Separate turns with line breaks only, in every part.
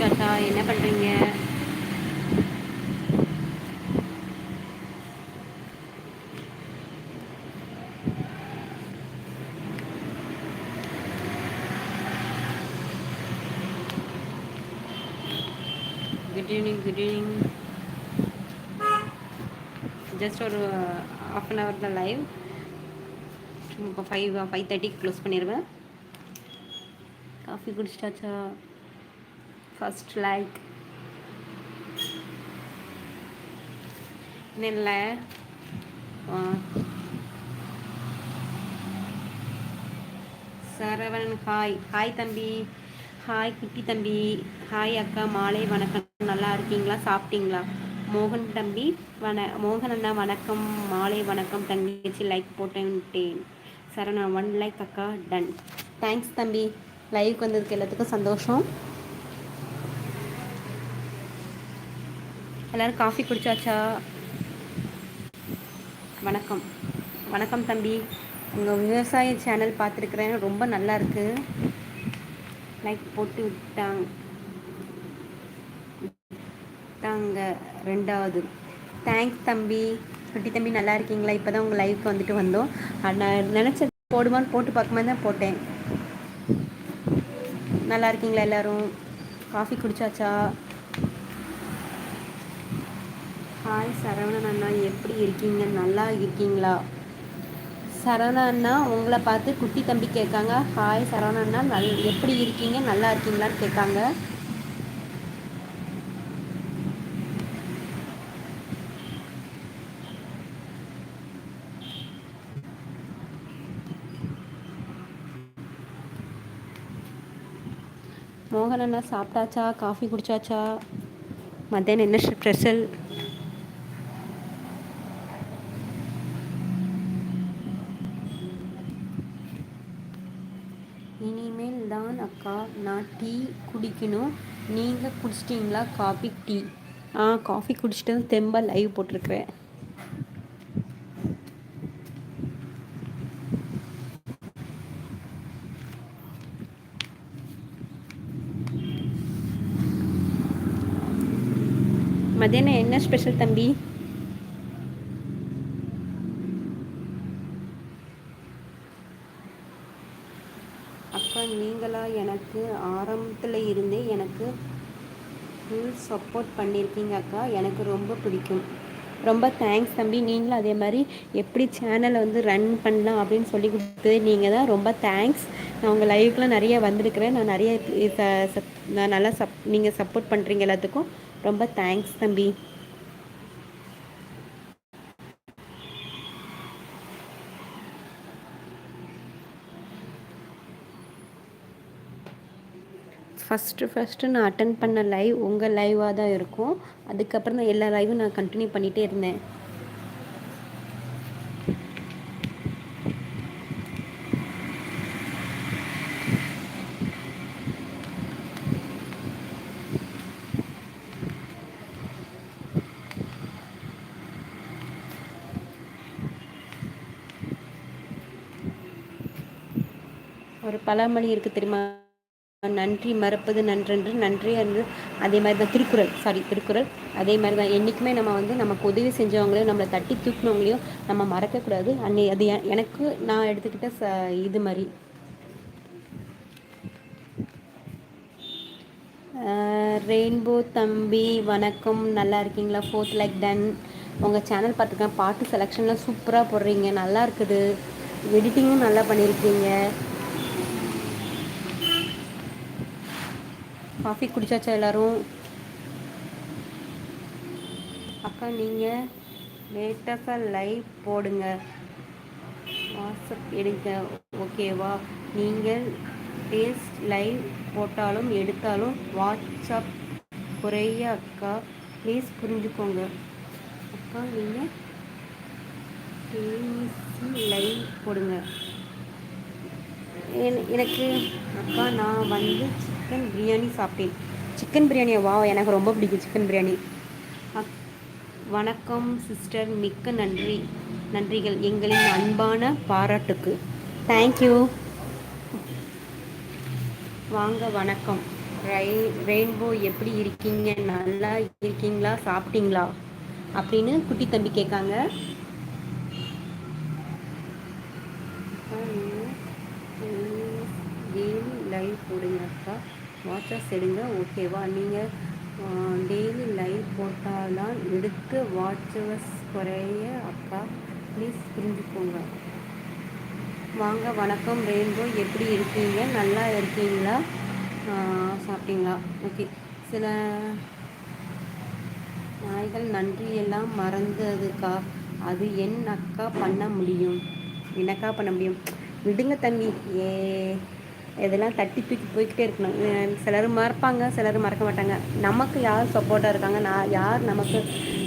குடிச்சாச்சா என்ன பண்ணுறீங்க good evening good evening just ஒரு ஆஃப் அன் ஹவர் தான் லைவ் இப்போ ஃபைவ் ஃபைவ் தேர்ட்டிக்கு க்ளோஸ் பண்ணிடுவேன். காஃபி குடிச்சிட்டாச்சா? ஃபஸ்ட் லைக் இல்லை சரவணன் ஹாய் ஹாய் தம்பி ஹாய் குட்டி தம்பி ஹாய் அக்கா மாலை வணக்கம் நல்லா இருக்கீங்களா? சாப்பிட்டீங்களா? மோகன் தம்பி வண மோகன் அண்ணா வணக்கம் மாலை வணக்கம் தங்கச்சி லைக் போட்டேன்ட்டேன். சரவணன் ஒன் லைக் அக்கா டன் தேங்க்ஸ் தம்பி. லைவுக்கு வந்ததுக்கு எல்லாத்துக்கும் சந்தோஷம். எல்லோரும் காஃபி குடித்தாச்சா வணக்கம். வணக்கம் தம்பி. உங்கள் விவசாய சேனல் பார்த்துருக்குறேன். ரொம்ப நல்லா இருக்குது லைக் போட்டு விட்டாங்க விட்டாங்க. ரெண்டாவது. தேங்க்ஸ் தம்பி. குட்டி தம்பி நல்லா இருக்கீங்களா? இப்போ தான் உங்கள் லைஃப்க்கு வந்துட்டு வந்தோம். நான் நினச்சது போடுவான்னு போட்டு பார்க்கும்போது தான் போட்டேன். நல்லா இருக்கீங்களா எல்லோரும்? காஃபி குடித்தாச்சா ஹாய் சரவணன் அண்ணா எப்படி இருக்கீங்க? நல்லா இருக்கீங்களா? சரவணா அண்ணா உங்களை பார்த்து குட்டி தம்பி கேட்காங்க. ஹாய் சரவணா அண்ணா நல் எப்படி இருக்கீங்க? நல்லா இருக்கீங்களான்னு கேட்காங்க. மோகன் அண்ணா சாப்பிட்டாச்சா? காஃபி குடிச்சாச்சா? மத்தியானம் என்ன ஸ்பெஷல் இனிமேல் தான் அக்கா நான் டீ குடிக்கணும். நீங்கள் குடிச்சிட்டிங்களா? Coffee tea. ஆ காஃபி குடிச்சிட்டு தெம்பாக லைவ் போட்டிருக்கிறேன். மதியானம் என்ன ஸ்பெஷல் தம்பி அக்கா நீங்களா எனக்கு ஆரம்பத்தில் இருந்தே எனக்கு ஃபுல் சப்போர்ட் பண்ணியிருக்கீங்க அக்கா. எனக்கு ரொம்ப பிடிக்கும். ரொம்ப தேங்க்ஸ் தம்பி. நீங்களும் அதே மாதிரி எப்படி சேனலை வந்து ரன் பண்ணலாம் அப்படின்னு சொல்லி கொடுத்து நீங்கள் தான் ரொம்ப தேங்க்ஸ் நான் உங்கள் லைஃப்பில் நிறைய வந்திருக்கிறேன். நான் நிறைய நான் நல்லா சப் நீங்கள் சப்போர்ட் பண்ணுறீங்க எல்லாத்துக்கும். ரொம்ப தேங்க்ஸ் தம்பி. ஃபஸ்ட்டு ஃபஸ்ட்டு நான் அட்டன் பண்ண லைவ் உங்கள் லைவாக தான் இருக்கும். அதுக்கப்புறம் தான் எல்லா லைவும் நான் கண்டினியூ பண்ணிகிட்டே இருந்தேன். ஒரு பழமொழி இருக்குது தெரியுமா? நன்றி மறப்பது நன்றென்று நன்றி என்று அதே மாதிரி தான் திருக்குறள் சாரி திருக்குறள். அதே மாதிரி தான் என்றைக்குமே நம்ம வந்து நமக்கு உதவி செஞ்சவங்களையும் நம்மளை தட்டி தூக்கினவங்களையும் நம்ம மறக்கக்கூடாது. அன்னை அது எனக்கு நான் எடுத்துக்கிட்ட ச இது மாதிரி. ரெயின்போ தம்பி வணக்கம். நல்லா இருக்கீங்களா? ஃபோர்த் லைக் டன் உங்கள் சேனல் பார்த்துருக்கேன். பாட்டு செலெக்ஷன்லாம் சூப்பராக போடுறீங்க. நல்லா இருக்குது. எடிட்டிங்கும் நல்லா பண்ணியிருக்கீங்க. காஃபி குடிச்சாச்சா எல்லோரும்? அக்கா நீங்கள் லேட்டஸ்டாக லைவ் போடுங்க. வாட்ஸ்அப் எடுங்க. ஓகேவா? நீங்கள் டேஸ்ட் லைவ் போட்டாலும் எடுத்தாலும் வாட்ஸ்அப் குறைய அக்கா. ப்ளீஸ் புரிஞ்சுக்கோங்க. அக்கா நீங்கள் லைவ் போடுங்க. எனக்கு அக்கா நான் வந்து சிக்கன் பிரியாணி சாப்பிட்டேன். சிக்கன் பிரியாணியை வா எனக்கு ரொம்ப பிடிக்கும் சிக்கன் பிரியாணி. வணக்கம் சிஸ்டர் மிக்க நன்றி. நன்றிகள். எங்களின் அன்பான பாராட்டுக்கு. தேங்க்யூ வாங்க வணக்கம். ரை ரெயின்போ எப்படி இருக்கீங்க? நல்லா இருக்கீங்களா? சாப்பிட்டீங்களா? அப்படின்னு குட்டி தம்பி கேட்காங்க. டெய்லி போடுங்க அக்கா வாட்சஸ் எடுங்க ஓகேவா நீங்கள் டெய்லி லைவ் போட்டால்தான் எடுத்து வாட்சஸ் குறைய அக்கா ப்ளீஸ் புரிஞ்சுக்கோங்க. வாங்க வணக்கம். ரெயின்போ எப்படி இருக்கீங்க? நல்லா இருக்கீங்களா? சாப்பிட்டீங்களா? ஓகே. சில நாய்கள் நன்றியெல்லாம் மறந்ததுக்கா? அது என் அக்கா பண்ண முடியும்? என்னக்கா பண்ண முடியும்? விடுங்க தம்பி ஏ இதெல்லாம் தட்டி தூக்கி போய்கிட்டே இருக்கணும். சிலர் மறப்பாங்க சிலர் மறக்க மாட்டாங்க. நமக்கு யார் சப்போர்ட்டாக இருக்காங்க நான் யார் நமக்கு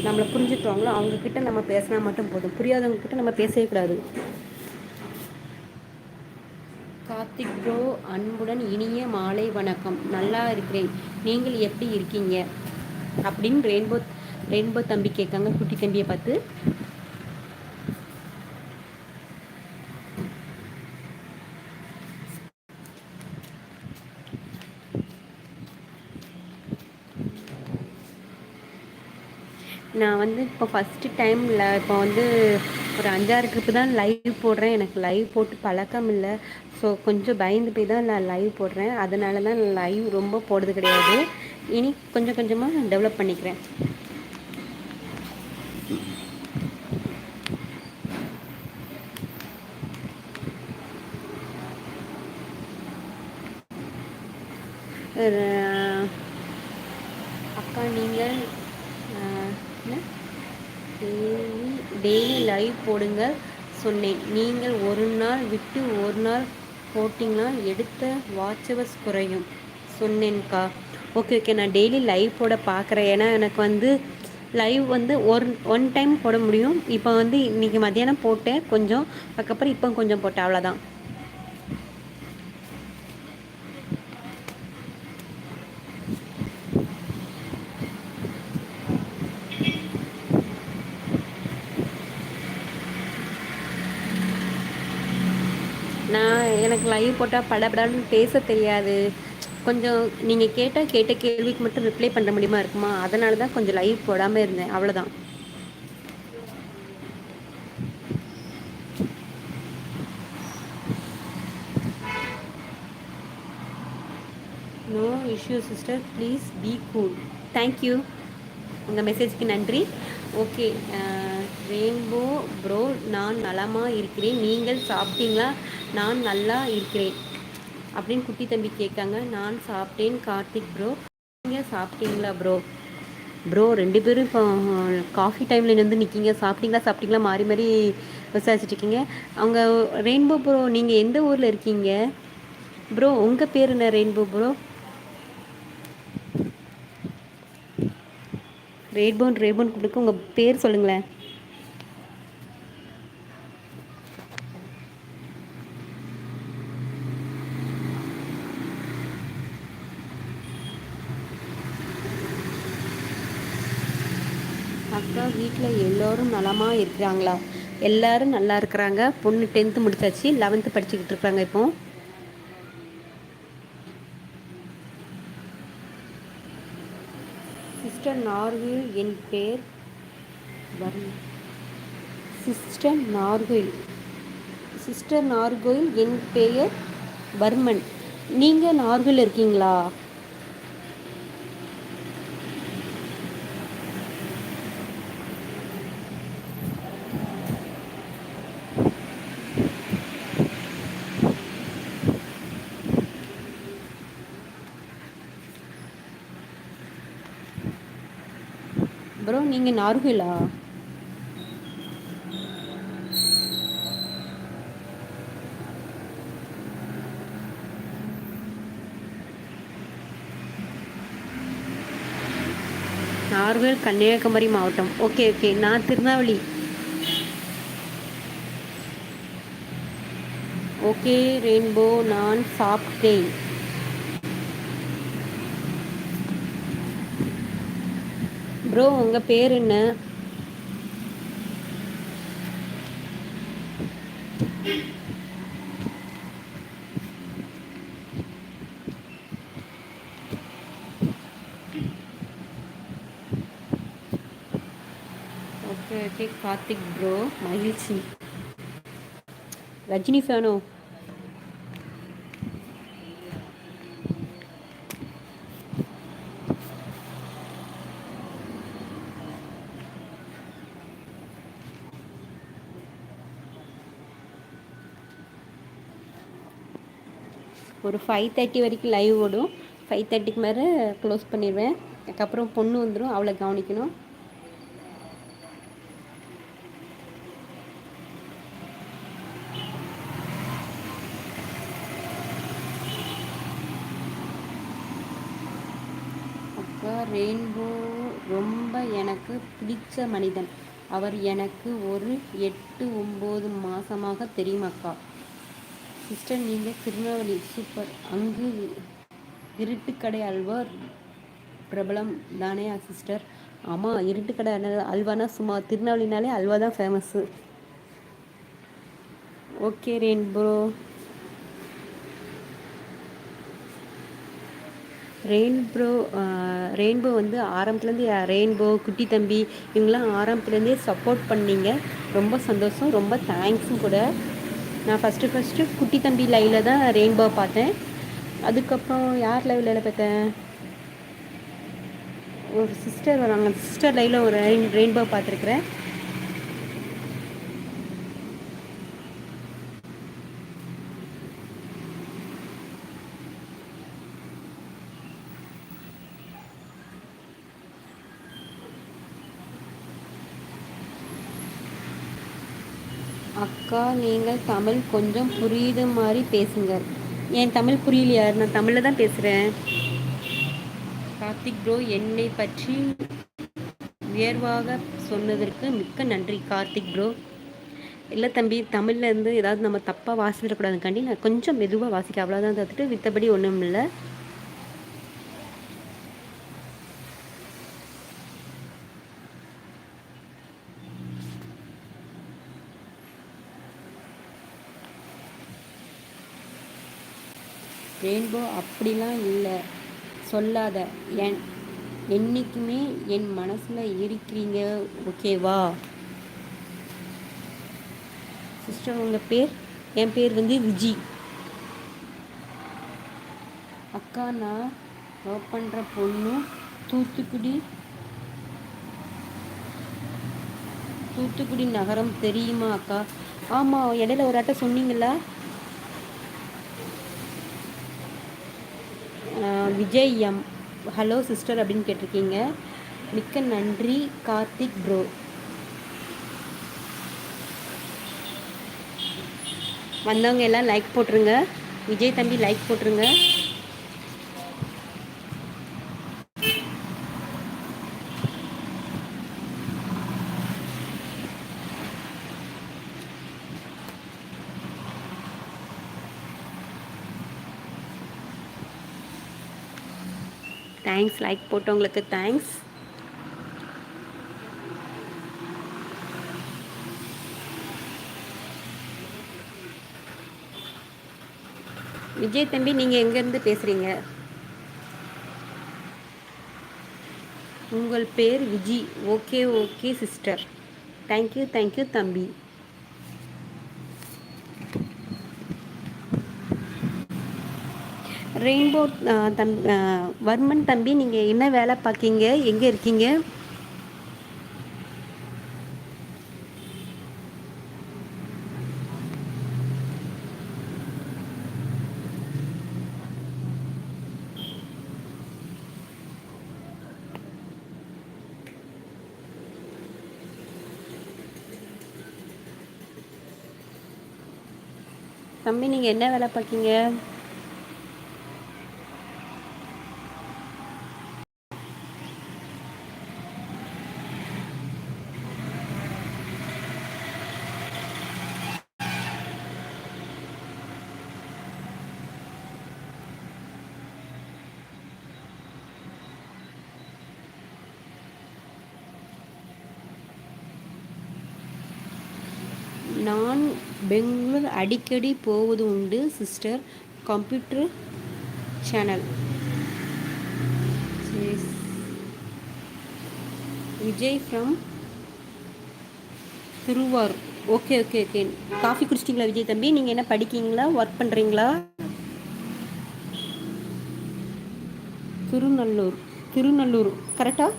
நம்மளை புரிஞ்சுக்குவாங்களோ அவங்கக்கிட்ட நம்ம பேசினா மட்டும் போதும். புரியாதவங்கக்கிட்ட நம்ம பேசவே கூடாது. கார்த்திக் ப்ரோ அன்புடன் இனிய மாலை வணக்கம். நல்லா இருக்கிறேன். நீங்கள் எப்படி இருக்கீங்க? அப்படின்னு ரெயின்போ ரெயின்போ தம்பி கேட்காங்க. குட்டி தம்பியை பார்த்து. நான் வந்து இப்போ ஃபஸ்ட்டு டைமில் இப்போ வந்து ஒரு அஞ்சாறு ட்ரிப்பு தான் லைவ் போடுறேன். எனக்கு லைவ் போட்டு பழக்கம் இல்லை. ஸோ கொஞ்சம் பயந்து போய் தான் நான் லைவ் போடுறேன். அதனால தான் லைவ் ரொம்ப போடுறது கிடையாது. இனி கொஞ்சம் கொஞ்சமாக டெவலப் பண்ணிக்கிறேன். அக்கா நீங்கள் டெய்லி லைவ் போடுங்க சொன்னேன். நீங்கள் ஒரு நாள் விட்டு ஒரு நாள் போட்டிங்கன்னா எடுத்த வாட்சவர்ஸ் குறையும் சொன்னேன்க்கா. ஓகே ஓகே நான் டெய்லி லைவ் போட பார்க்குறேன். ஏன்னா எனக்கு வந்து லைவ் வந்து ஒரு ஒன் டைம் போட முடியும். இப்போ வந்து இன்றைக்கி மத்தியானம் போட்டேன். கொஞ்சம் அதுக்கப்புறம் இப்போ கொஞ்சம் போட்டேன். அவ்வளோதான் நான் எனக்கு லைவ் போட்டால் படப்படான்னு பேச தெரியாது. கொஞ்சம் நீங்கள் கேட்டால் கேட்ட கேள்விக்கு மட்டும் ரிப்ளை பண்ண முடியுமா இருக்குமா? அதனால தான் கொஞ்சம் லைவ் போடாமல் இருந்தேன். அவ்வளோதான் no issue sister please be cool thank you உங்கள் மெசேஜ்க்கு நன்றி. ஓகே ரெயின்போ ப்ரோ நான் நலமாக இருக்கிறேன். நீங்கள் சாப்பிட்டீங்களா? நான் நல்லா இருக்கிறேன். அப்படின்னு குட்டி தம்பி கேட்காங்க. நான் சாப்பிட்டேன் கார்த்திக் ப்ரோ நீங்கள் சாப்பிட்டீங்களா ப்ரோ ப்ரோ ரெண்டு பேரும் இப்போ uh, காஃபி டைமில் வந்து நிற்கிங்க சாப்பிட்டீங்களா சாப்பிட்டீங்களா? மாறி மாறி விசாரிச்சுட்டு இருக்கீங்க. அவங்க ரெயின்போ ப்ரோ நீங்கள் எந்த ஊரில் இருக்கீங்க? ப்ரோ உங்கள் பேர் என்ன ரெயின்போ ப்ரோ ரேட்போன் ரேட்போன் கொடுக்க உங்கள் பேர் சொல்லுங்களேன். அக்கா வீட்டில் எல்லோரும் நலமாக இருக்கிறாங்களா? எல்லாரும் நல்லா இருக்கிறாங்க. பொண்ணு டென்த்து முடிச்சாச்சு. லெவன்த்து படிச்சுக்கிட்டு இருக்காங்க இப்போது சிஸ்டர் நார்வில் என் பேர் சிஸ்டர் நார்கோயில் சிஸ்டர் நார்கோயில் என் பெயர் பர்மன் நீங்கள் நார்கோயில் இருக்கீங்களா ப்ரோ நீங்கள் நார்குலா நார்வேல் கன்னியாகுமரி மாவட்டம். Okay okay. நான் திருநெல்வேலி. ஓகே ரெயின்போ நான் சாப்பிட்டேன். ப்ரோ உங்கள் பேர் என்ன? ஓகே கார்த்திக் ப்ரோ மகிழ்ச்சி. ரஜினி ஃபேனோ ஒரு ஃபைவ் தேர்ட்டி வரைக்கும் லைவ் ஓடும். ஃபைவ் தேர்ட்டிக்கு மேலே க்ளோஸ் பண்ணிடுவேன். அதுக்கப்புறம் பொண்ணு வந்துடும் அவளை கவனிக்கணும். அக்கா ரெயின்போ ரொம்ப எனக்கு பிடிச்ச மனிதன். அவர் எனக்கு ஒரு எட்டு ஒம்பது மாதமாக தெரியும் அக்கா சிஸ்டர் நீங்கள் திருநெல்வேலி சூப்பர். அங்கு இருட்டுக்கடை அல்வா பிரபலம் தானே சிஸ்டர்? ஆமாம் இருட்டுக்கடை அல்வானா சும்மா திருநெல்வேலினாலே அல்வா தான் famous okay rainbow rainbow rainbow வந்து ஆரம்பத்துலேருந்து ரெயின்போ குட்டி தம்பி இவங்களாம் ஆரம்பத்துலேருந்தே சப்போர்ட் பண்ணீங்க. ரொம்ப சந்தோஷம் ரொம்ப தேங்க்ஸும் கூட. நான் ஃபஸ்ட்டு ஃபஸ்ட்டு குட்டி தம்பி லைவில் தான் ரெயின்போ பார்த்தேன். அதுக்கப்புறம் யார் லைவில் பார்த்தேன்? ஒரு சிஸ்டர் வராங்க. சிஸ்டர் லைவில் ஒரு ரெயின் ரெயின்போ பார்த்துருக்குறேன். அக்கா நீங்கள் தமிழ் கொஞ்சம் புரியுது மாதிரி பேசுங்க. என் தமிழ் புரியலையா? நான் தமிழில் தான் பேசுகிறேன் கார்த்திக் ப்ரோ என்னை பற்றி உயர்வாக சொன்னதற்கு மிக்க நன்றி கார்த்திக் ப்ரோ இல்லை தம்பி தமிழ்லேருந்து ஏதாவது நம்ம தப்பாக வாசிடக்கூடாதுக்காண்டி நான் கொஞ்சம் மெதுவாக வாசிக்க அவ்வளோதான் தத்துட்டு வித்தபடி ஒன்றும் இல்லை ரெயின்போ அப்படிலாம் இல்லை. சொல்லாத. என் என்றைக்குமே என் மனசில் இருக்கிறீங்க ஓகேவா? சிஸ்டர் உங்கள் பேர்? என் பேர் வந்து விஜி. அக்கா நான் லவ் பண்ணுற பொண்ணு தூத்துக்குடி தூத்துக்குடி நகரம் தெரியுமா அக்கா? ஆமாம் இடையில ஒரு ஆட்ட சொன்னீங்களா? விஜய் எம் ஹலோ சிஸ்டர் அப்படின்னு கேட்டிருக்கீங்க. மிக்க நன்றி கார்த்திக் ப்ரோ வந்தவங்க எல்லாம் லைக் போட்டுருங்க. விஜய் தம்பி லைக் போட்டுருங்க. தேங்க்ஸ் லைக் போட்டவங்களுக்கு தேங்க்ஸ். விஜய் தம்பி நீங்கள் எங்கேருந்து பேசுகிறீங்க உங்கள் பேர் Viji. Okay okay sister. Thank you thank you தம்பி. ரெயின்போ தம் வர்மன் தம்பி நீங்கள் என்ன வேலை பார்க்கீங்க எங்கே இருக்கீங்க? தம்பி நீங்கள் என்ன வேலை பார்க்கீங்க நான் பெங்களூர் அடிக்கடி போவது உண்டு sister computer channel Vijay from Thiruvarur. Okay okay okay coffee குடிச்சிட்டிங்களா Vijay தம்பி? நீங்கள் என்ன படிக்கீங்களா? ஒர்க் பண்ணுறீங்களா திருநல்லூர். திருநல்லூர். கரெக்டாக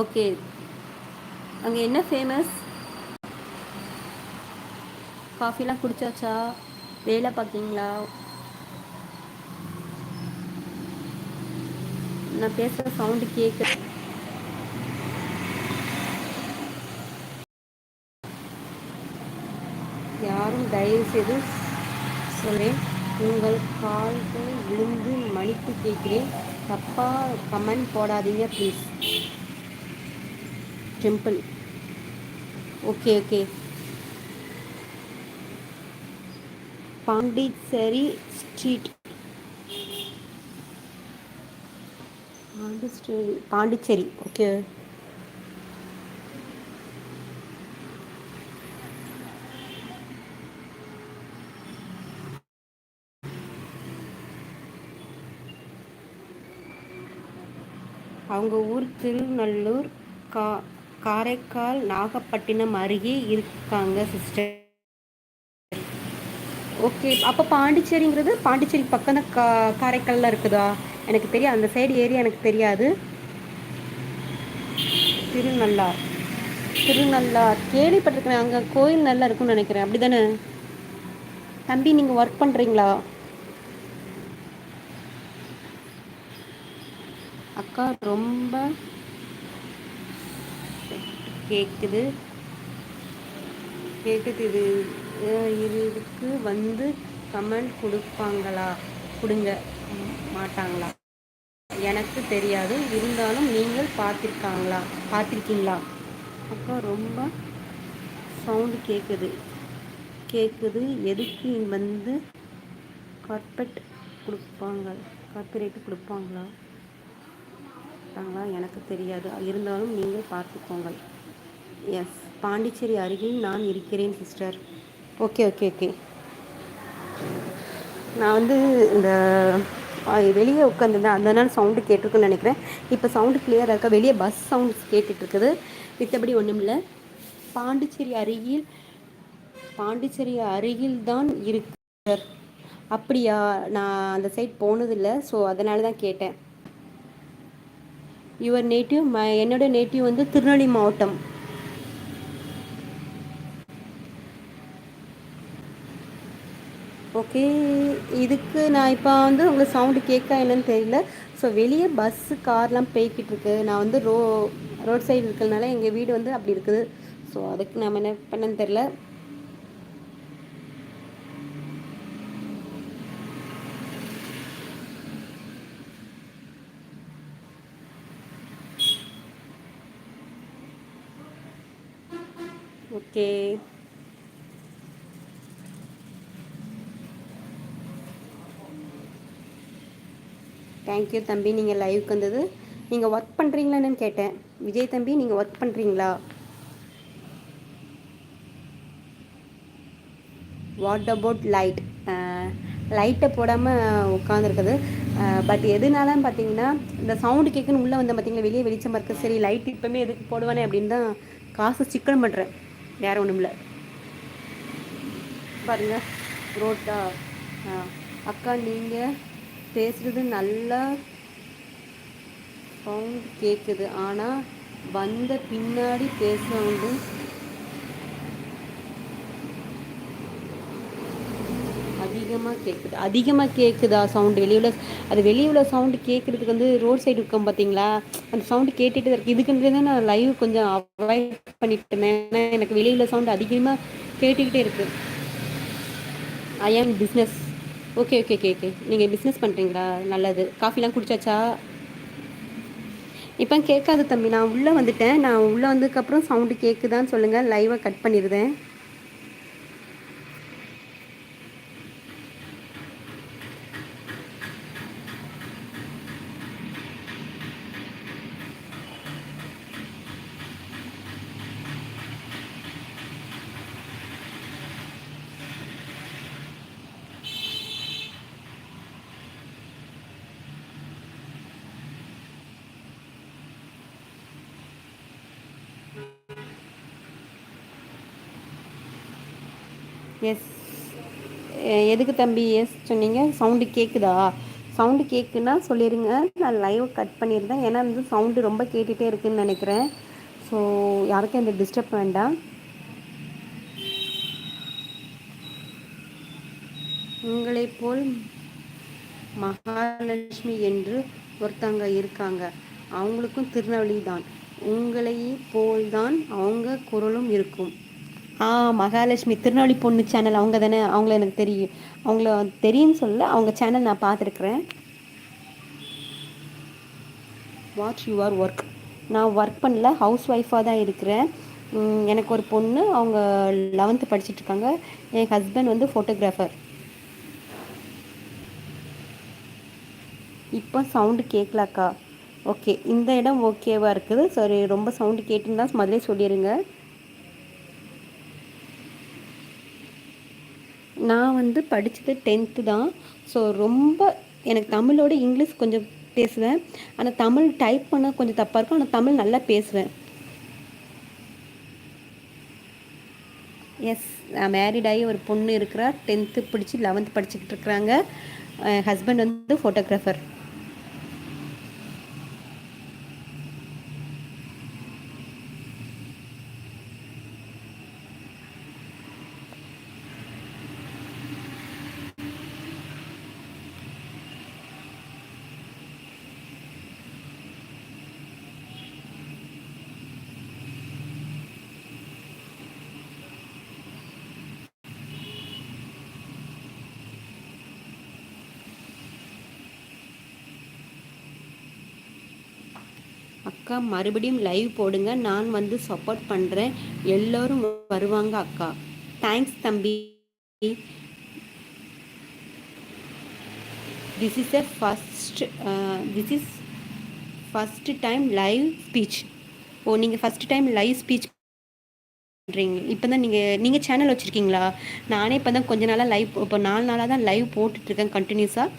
ஓகே. அங்கே என்ன ஃபேமஸ் காஃபிலாம் குடிச்சாச்சா? வேலை பார்க்கீங்களா? நான் பேசுகிற சவுண்டு கேட்க யாரும் தயவு செய்து சொல்கிறேன் உங்கள் கால்கள் விழுந்து மன்னிப்பு கேட்குறேன். தப்பாக கமெண்ட் போடாதீங்க please temple okay okay Pondicherry street Pondicherry Pondicherry okay அவங்க ஊர் திருநல்லூர் கா காரைக்கால் நாகப்பட்டினம் அருகே இருக்காங்க சிஸ்டர் ஓகே அப்போ பாண்டிச்சேரிங்கிறது பாண்டிச்சேரி பக்கம் தான் கா காரைக்காலில் இருக்குதா? எனக்கு தெரியும் அந்த சைடு ஏரியா எனக்கு தெரியாது. திருநள்ளார். திருநள்ளார். கேள்விப்பட்டிருக்கேன் அங்கே கோயில் நல்லா இருக்கும்னு நினைக்கிறேன். அப்படி தானே தம்பி நீங்கள் ஒர்க் பண்ணுறீங்களா அக்கா ரொம்ப கேட்குது கேட்குது இது இதுக்கு வந்து கமெண்ட் கொடுப்பாங்களா? கொடுங்க. மாட்டாங்களா? எனக்கு தெரியாது. இருந்தாலும் நீங்கள் பார்த்துருக்காங்களா? பார்த்துருக்கீங்களா? அப்போ ரொம்ப சவுண்டு கேட்குது கேட்குது எதுக்கு வந்து கார்பெட் கொடுப்பாங்க? கார்பரேட்டு கொடுப்பாங்களா? எனக்கு தெரியாது. இருந்தாலும் நீங்கள் பார்த்துக்கோங்க எஸ் பாண்டிச்சேரி அருகில் நான் இருக்கிறேன் சிஸ்டர் ஓகே ஓகே ஓகே நான் வந்து இந்த வெளியே உட்காந்துருந்தேன் நாள் சவுண்டு கேட்டிருக்குன்னு நினைக்கிறேன். இப்போ சவுண்டு கிளியராக இருக்கா? வெளியே பஸ் சவுண்ட்ஸ் கேட்டுட்ருக்குது மித்தபடி ஒன்றும் இல்லை. பாண்டிச்சேரி அருகில் பாண்டிச்சேரி அருகில் தான் இருக்கு அப்படியா? நான் அந்த சைட் போனதில்லை ஸோ அதனால தான் கேட்டேன். யுவர் நேட்டிவ் ம என்னோட நேட்டிவ் வந்து திருநெல்வேலி மாவட்டம். ஓகே. இதுக்கு நான் இப்போ வந்து உங்களுக்கு சவுண்டு கேட்கா என்னன்னு தெரியல. ஸோ வெளியே பஸ்ஸு கார்லாம் போய்கிட்டு இருக்கு. நான் வந்து ரோ ரோட் சைடு இருக்கிறதுனால எங்கள் வீடு வந்து அப்படி இருக்குது. ஸோ அதுக்கு நம்ம என்ன பண்ணன்னு தெரில ஓகே தேங்க்யூ தம்பி. நீங்கள் லைவுக்கு வந்தது. நீங்கள் ஒர்க் பண்ணுறீங்களான்னு கேட்டேன். விஜய் தம்பி நீங்கள் ஒர்க் பண்ணுறீங்களா வாட் அபவுட் லைட் லைட்டை போடாமல் உட்காந்துருக்குது பட் எதுனாலும் பார்த்தீங்கன்னா இந்த சவுண்டு கேட்குன்னு உள்ளே வந்து பார்த்தீங்கன்னா வெளியே வெளிச்சமாக இருக்குது சரி லைட் இப்போமே எதுக்கு போடுவானே அப்படின்னு தான் காசு சிக்கன் பண்ணுறேன் வேறு ஒன்றும் இல்லை. பாருங்கள் ரோட்டா. அக்கா நீங்கள் பேசுகிறது நல்லா சவுண்ட் கேட்குது ஆனால் வந்த பின்னாடி பேசுறது அதிகமாக கேட்குது அதிகமாக கேட்குதா சவுண்டு வெளியில்? அது வெளியில் சவுண்டு கேட்குறதுக்கு வந்து ரோட் சைடு இருக்கோம் பார்த்தீங்களா அந்த சவுண்டு கேட்டுட்டு இருக்கு. இதுக்குன்றே தான் நான் லைவ் கொஞ்சம் அவாய்ட் பண்ணிட்டேன். ஏன்னா எனக்கு வெளியில் சவுண்டு அதிகமாக கேட்டுக்கிட்டே இருக்குது I am business okay okay okay okay நீங்கள் பிஸ்னஸ் பண்ணுறீங்களா நல்லது. காஃபிலாம் குடிச்சாச்சா? இப்போ கேட்காது தம்பி நான் உள்ளே வந்துட்டேன். நான் உள்ளே வந்ததுக்கப்புறம் சவுண்டு கேட்குதான்னு சொல்லுங்கள் லைவாக கட் பண்ணிடுதேன் எஸ் எதுக்கு தம்பி? எஸ் சொன்னீங்க? சவுண்டு கேட்குதா சவுண்டு கேட்குன்னா சொல்லிடுங்க நான் லைவ் கட் பண்ணியிருந்தேன் ஏன்னா வந்து சவுண்டு ரொம்ப கேட்டுகிட்டே இருக்குதுன்னு நினைக்கிறேன். ஸோ யாருக்கும் இந்த டிஸ்டர்ப் வேண்டாம். உங்களை போல் மகாலட்சுமி என்று ஒருத்தங்க இருக்காங்க. அவங்களுக்கும் திருநெல்வேலி தான் உங்களை போல்தான் அவங்க குரலும் இருக்கும். ஆ மகாலட்சுமி. திருநெல்வேலி பொண்ணு சேனல் அவங்க தானே? அவங்கள எனக்கு தெரியும் அவங்கள தெரியும்னு சொல்ல அவங்க சேனல் நான் பார்த்துருக்குறேன். வாட்ச் யுவர் ஒர்க் நான் ஒர்க் பண்ணல. ஹவுஸ் ஒய்ஃபாக தான் இருக்கிறேன். எனக்கு ஒரு பொண்ணு. அவங்க லெவன்த்து படிச்சுட்ருக்காங்க என் ஹஸ்பண்ட் வந்து ஃபோட்டோகிராஃபர் இப்போ சவுண்டு கேட்கலாக்கா ஓகே இந்த இடம் ஓகேவாக இருக்குது. சரி ரொம்ப சவுண்டு கேட்டுருந்தா முதலே சொல்லிடுங்க நான் வந்து படித்தது டென்த்து தான். ஸோ ரொம்ப எனக்கு தமிழோட இங்கிலீஷ் கொஞ்சம் பேசுவேன். ஆனால் தமிழ் டைப் பண்ண கொஞ்சம் தப்பாக இருக்கும். ஆனால் தமிழ் நல்லா பேசுவேன். எஸ் நான் மேரிட் ஆகி ஒரு பொண்ணு இருக்கிறா. டென்த்து பிடிச்சி லெவன்த்து படிச்சுக்கிட்டு இருக்கிறாங்க. ஹஸ்பண்ட் வந்து ஃபோட்டோகிராஃபர் அக்கா மறுபடியும் லைவ் போடுங்க. நான் வந்து சப்போர்ட் பண்ணுறேன் எல்லோரும் வருவாங்க அக்கா. தேங்க்ஸ் தம்பி. This is a first this is first time live speech oh நீங்கள் ஃபஸ்ட்டு டைம் லைவ் ஸ்பீச் பண்ணுறீங்க இப்போ தான் நீங்கள் நீங்கள் சேனல் வச்சுருக்கீங்களா? நானே இப்போ தான் கொஞ்ச நாளாக லைவ் இப்போ நாலு நாளாக தான் லைவ் போட்டுட்ருக்கேன் கண்டினியூஸாக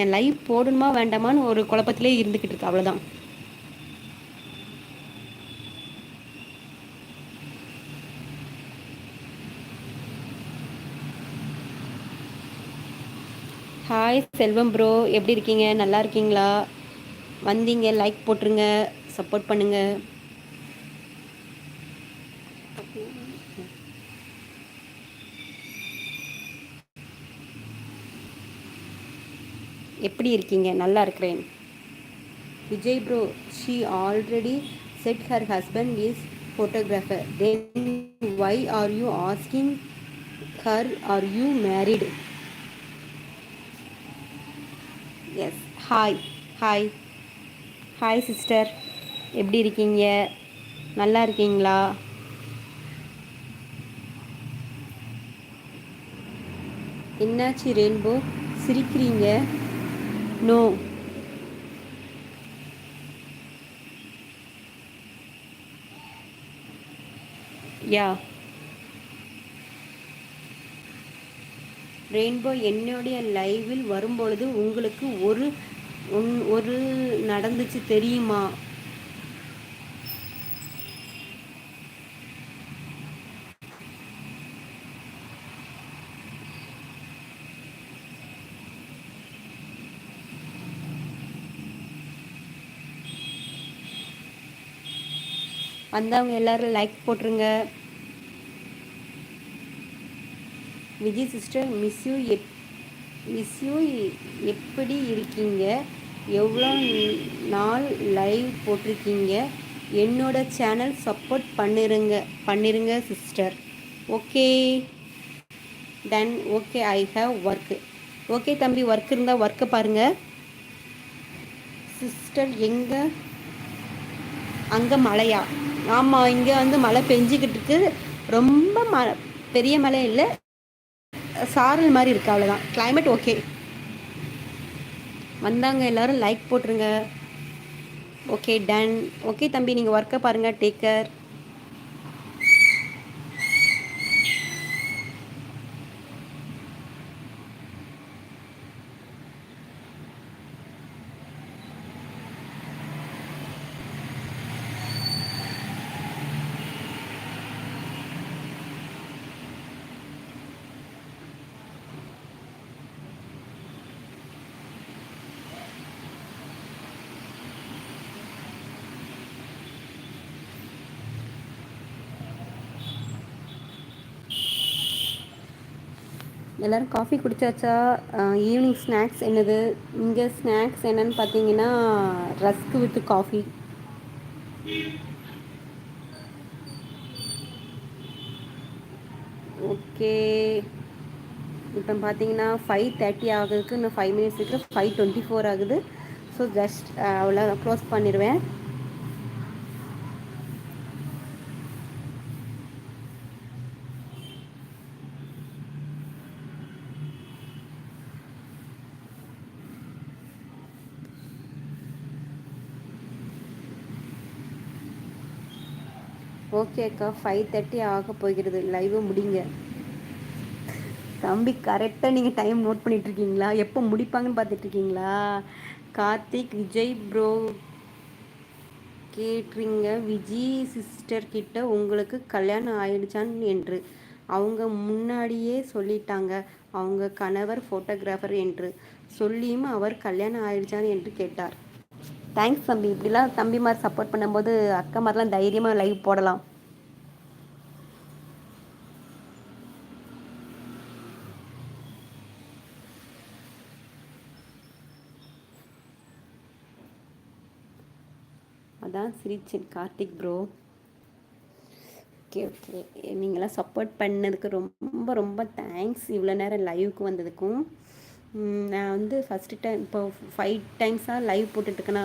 என் லைவ் போடணுமா வேண்டாமான்னு ஒரு குழப்பத்திலே இருந்துக்கிட்டு இருக்கு. அவ்வளோதான் ஹாய் செல்வம் ப்ரோ எப்படி இருக்கீங்க? நல்லா இருக்கீங்களா? வந்தீங்க லைக் போட்டுருங்க சப்போர்ட் பண்ணுங்க. எப்படி இருக்கீங்க? நல்லா இருக்கிறேன். Vijay bro she already said her husband is photographer then why are you asking her are you married yes hi hi hi sister எப்படி இருக்கீங்க? நல்லா இருக்கீங்களா? என்னாச்சு ரெயின்போ? சிரிக்கிறீங்க? நோ. யா. ரெயின்போ என்னுடைய லைவில் வரும்பொழுது உங்களுக்கு ஒரு ஒரு நடந்துச்சு தெரியுமா? வந்தவங்க எல்லாரும் லைக் போட்டுருங்க. விஜய் சிஸ்டர் மிஸ் யூ எப் மிஸ் யூ எப்படி இருக்கீங்க? எவ்வளோ நாள் லைவ் போட்டிருக்கீங்க? என்னோட சேனல் சப்போர்ட் பண்ணிருங்க பண்ணிருங்க sister okay then okay I have work okay தம்பி ஒர்க் இருந்தால் ஒர்க்கை பாருங்கள் சிஸ்டர் எங்கே? அங்கே மழையா? ஆமாம் இங்கே வந்து மழை பெஞ்சிக்கிட்டு இருக்கு. ரொம்ப ம பெரிய மழை இல்லை. சாரல் மாதிரி இருக்குது அவ்வளோதான் கிளைமேட் ஓகே வந்தாங்க எல்லோரும் லைக் போட்டுருங்க. ஓகே டன் ஓகே தம்பி நீங்கள் ஒர்க்கை பாருங்கள் டேக்கர் எல்லோரும் காஃபி குடித்தாச்சா ஈவினிங் ஸ்நாக்ஸ் என்னது? இங்கே ஸ்நாக்ஸ் என்னன்னு பார்த்தீங்கன்னா ரஸ்க் வித்து காஃபி ஓகே இப்போ பார்த்தீங்கன்னா ஃபைவ் தேர்ட்டி ஆகுதுக்கு இன்னும் ஃபைவ் மினிட்ஸ் இருக்குது ஃபைவ் டுவெண்ட்டி ஃபோர் ஆகுது ஸோ ஜஸ்ட் அவ்வளோ க்ளோஸ் பண்ணிடுவேன் ஓகே அக்கா ஃபைவ் தேர்ட்டி ஆக போகிறது. லைவு முடிங்க. தம்பி கரெக்டாக நீங்கள் டைம் நோட் பண்ணிகிட்ருக்கீங்களா எப்போ முடிப்பாங்கன்னு பார்த்துட்ருக்கீங்களா கார்த்திக் விஜய் ப்ரோ கேட்றீங்க. விஜி சிஸ்டர் கிட்ட உங்களுக்கு கல்யாணம் ஆயிடுச்சான்னு என்று. அவங்க முன்னாடியே சொல்லிட்டாங்க. அவங்க கணவர் ஃபோட்டோகிராஃபர் என்று. சொல்லியும் அவர் கல்யாணம் ஆயிடுச்சான்னு என்று கேட்டார். தேங்க்ஸ் தம்பி. இப்படிலாம் தம்பி மாதிரி சப்போர்ட் பண்ணும்போது அக்கா மாதிரிலாம் தைரியமாக லைவ் போடலாம். அதான் சிரிச்சேன். கார்த்திக் ப்ரோ ஓகே ஓகே நீங்களாம் சப்போர்ட் பண்ணதுக்கு ரொம்ப ரொம்ப தேங்க்ஸ் இவ்வளோ நேரம் லைவுக்கு வந்ததுக்கும். நான் வந்து ஃபஸ்ட்டு டைம் இப்போ ஃபைவ் டைம்ஸாக லைவ் போட்டுட்ருக்கேன்னா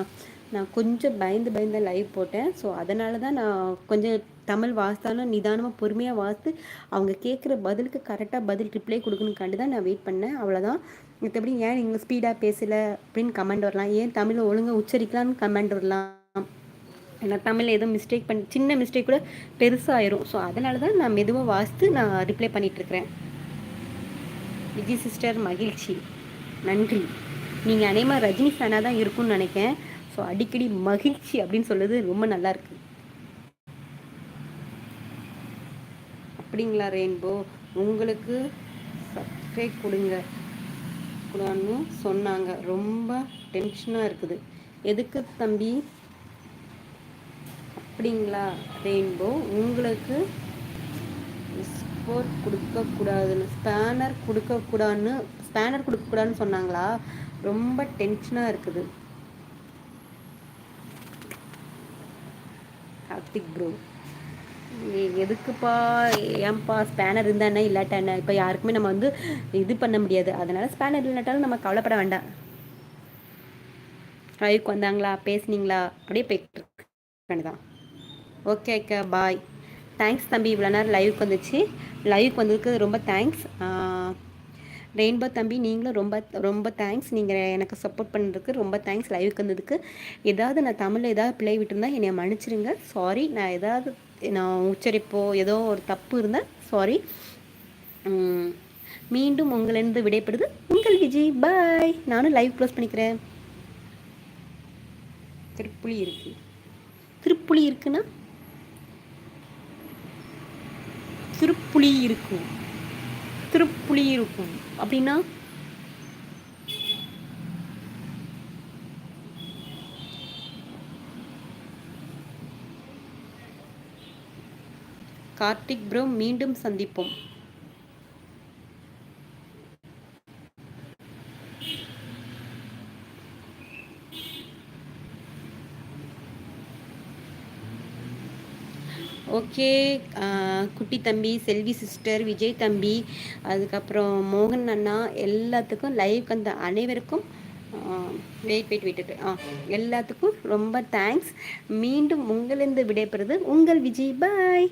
நான் கொஞ்சம் பயந்து பயந்து லைவ் போட்டேன். ஸோ அதனால தான் நான் கொஞ்சம் தமிழ் வாசித்தாலும் நிதானமாக பொறுமையாக வாசித்து அவங்க கேட்குற பதிலுக்கு கரெக்டாக பதில் ரிப்ளை கொடுக்கணுக்காண்டி தான் நான் வெயிட் பண்ணேன். அவ்வளோதான் மற்றபடி ஏன் நீங்கள் ஸ்பீடாக பேசலை அப்படின்னு கமெண்ட் வரலாம். ஏன் தமிழை ஒழுங்காக உச்சரிக்கலாம்னு கமெண்ட் வரலாம். ஏன்னா தமிழில் எதுவும் மிஸ்டேக் பண்ணி சின்ன மிஸ்டேக் கூட பெருசாகிடும் ஸோ அதனால தான் நான் மெதுவாக வாசித்து நான் ரிப்ளை பண்ணிகிட்ருக்கிறேன் விஜய் சிஸ்டர் மகிழ்ச்சி. நன்றி. நீங்கள் அனைமா ரஜினி ஃபேனாக தான் இருக்கும்னு நினைக்கேன் ஸோ அடிக்கடி மகிழ்ச்சி அப்படின்னு சொல்லுது ரொம்ப நல்லா இருக்கு. அப்படிங்களா ரெயின்போ உங்களுக்கு சப்ஸ்கிரைப் கொடுங்க. கொடுன்னு சொன்னாங்க. ரொம்ப டென்ஷனாக இருக்குது. எதுக்கு தம்பி? அப்படிங்களா ரெயின்போ உங்களுக்கு ஸ்போர்ட் கொடுக்கக்கூடாதுன்னு ஸ்பேனர் கொடுக்கக்கூடாதுன்னு ஸ்பேனர் கொடுக்கக்கூடாதுன்னு சொன்னாங்களா? ரொம்ப டென்ஷனாக இருக்குது. கார்த்திக் ப்ரோ எதுக்குப்பா ஏன்ப்பா ஸ்பேனர் இருந்தால் என்ன இல்லாட்டா என்ன? இப்போ யாருக்குமே நம்ம வந்து இது பண்ண முடியாது. அதனால் ஸ்பேனர் இல்லாட்டாலும் நம்ம கவலைப்பட வேண்டாம். லைவுக்கு வந்தாங்களா? பேசுனீங்களா? அப்படியே போயிட்டு தான் ஓகே அக்கா பாய் தேங்க்ஸ் தம்பி. இவ்வளோ நேரம் லைவுக்கு வந்துச்சு. லைவுக்கு வந்ததுக்கு ரொம்ப தேங்க்ஸ் ரெயின்போ தம்பி நீங்களும் ரொம்ப ரொம்ப தேங்க்ஸ் நீங்கள் எனக்கு சப்போர்ட் பண்ணுறதுக்கு ரொம்ப தேங்க்ஸ் லைவுக்கு வந்ததுக்கு ஏதாவது நான் தமிழில் ஏதாவது பிள்ளை விட்டுருந்தா என்னை மன்னிச்சிருங்க. சாரி நான் ஏதாவது நான் உச்சரிப்போ ஏதோ ஒரு தப்பு இருந்தால் சாரி மீண்டும் உங்களிருந்து விடைபெறுது உங்கள் விஜய் பாய் நானும் லைவ் க்ளோஸ் பண்ணிக்கிறேன். திருப்புளி இருக்கு. திருப்புளி இருக்குன்னா? திருப்புளி இருக்கும். திருப்புளி இருக்கும். அப்படின்னா? கார்த்திக் ப்ரோ மீண்டும் சந்திப்போம். ஓகே குட்டி தம்பி செல்வி சிஸ்டர் விஜய் தம்பி அதுக்கப்புறம் மோகன் அண்ணா எல்லாத்துக்கும் லைவ் வந்த அனைவருக்கும் வெயிட் வெயிட் விட்டுட்டு ஆ எல்லாத்துக்கும் ரொம்ப தேங்க்ஸ் மீண்டும் உங்களிருந்து விடைபெறுது உங்கள் விஜய். பாய்